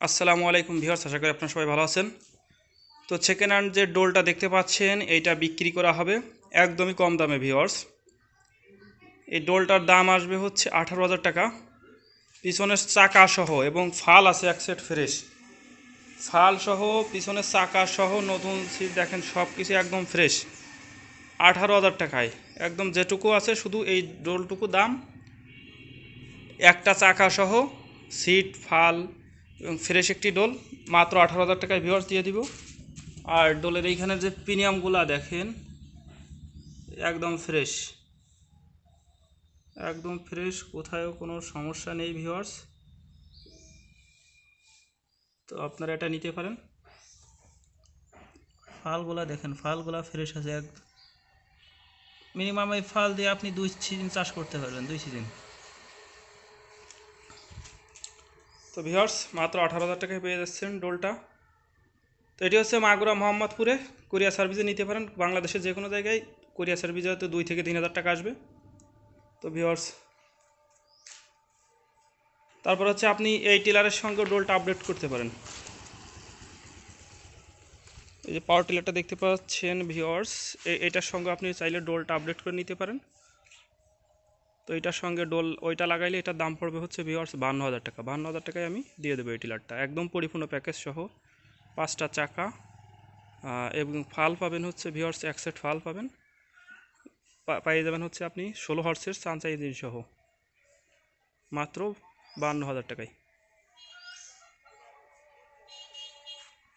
আসসালামু আলাইকুম ভিউয়ার্স, আশা করি আপনারা সবাই ভালো আছেন। তো সেকেন্ড হ্যান্ড যে ডোলটা দেখতে পাচ্ছেন, এইটা বিক্রি করা হবে একদমই কম দামে ভিউয়ার্স। এই ডোলটার দাম আসবে হচ্ছে আঠারো হাজার টাকা। পিছনের চাকা সহ এবং ফাল আছে এক সেট ফ্রেশ ফাল সহ, পিছনের চাকা সহ, নতুন সিট দেখেন সব কিছু একদম ফ্রেশ আঠারো হাজার টাকায়। একদম যেটুকু আছে, শুধু এই ডোলটুকু দাম। একটা চাকা সহ সিট ফাল এবং ফ্রেশ একটি ডোল। মাত্র আঠারো হাজার টাকায় ভিওয়ার্স দিয়ে দিব। আর ডোলের এইখানে যে প্রিমিয়ামগুলা দেখেন, একদম ফ্রেশ একদম ফ্রেশ কোথায়ও কোনো সমস্যা নেই ভিওয়ার্স তো আপনারা এটা নিতে পারেন। ফালগুলা দেখেন, ফালগুলা ফ্রেশ আছে এক মিনিমাম এই ফাল দিয়ে আপনি দুই সিজন চাষ করতে পারবেন, দুই সিজন তো ভিওর্স মাত্র আঠারো হাজার টাকায় পেয়ে যাচ্ছেন ডোলটা। তো এটি হচ্ছে মাগুরা মোহাম্মদপুরে। কোরিয়া সার্ভিসে নিতে পারেন। বাংলাদেশের যে কোনো জায়গায় কোরিয়া সার্ভিসে হয়তো দুই থেকে তিন হাজার টাকা আসবে। তো ভিওর্স তারপর হচ্ছে আপনি এই টিলারের সঙ্গে ডোলটা আপডেট করতে পারেন। এই যে পাওয়ার টিলারটা দেখতে পাচ্ছেন ভিওর্স এটার সঙ্গে আপনি চাইলে ডোলটা আপডেট করে নিতে পারেন। তো এটার সঙ্গে ডোল, ওইটা লাগাইলে এটার দাম পড়বে হচ্ছে ভিওয়ার্স বান্ন হাজার টাকা। বান্ন হাজার টাকায় আমি দিয়ে দেবো এই টিলারটা। একদম পরিপূর্ণ প্যাকেজ সহ পাঁচটা চাকা এবং ফাল পাবেন হচ্ছে ভিওয়ার্স এক সেট ফাল পাবেন। পাইয়ে যাবেন হচ্ছে আপনি ষোলো হর্সের সানসাইজিন সহ। মাত্র বান্ন হাজার টাকায়।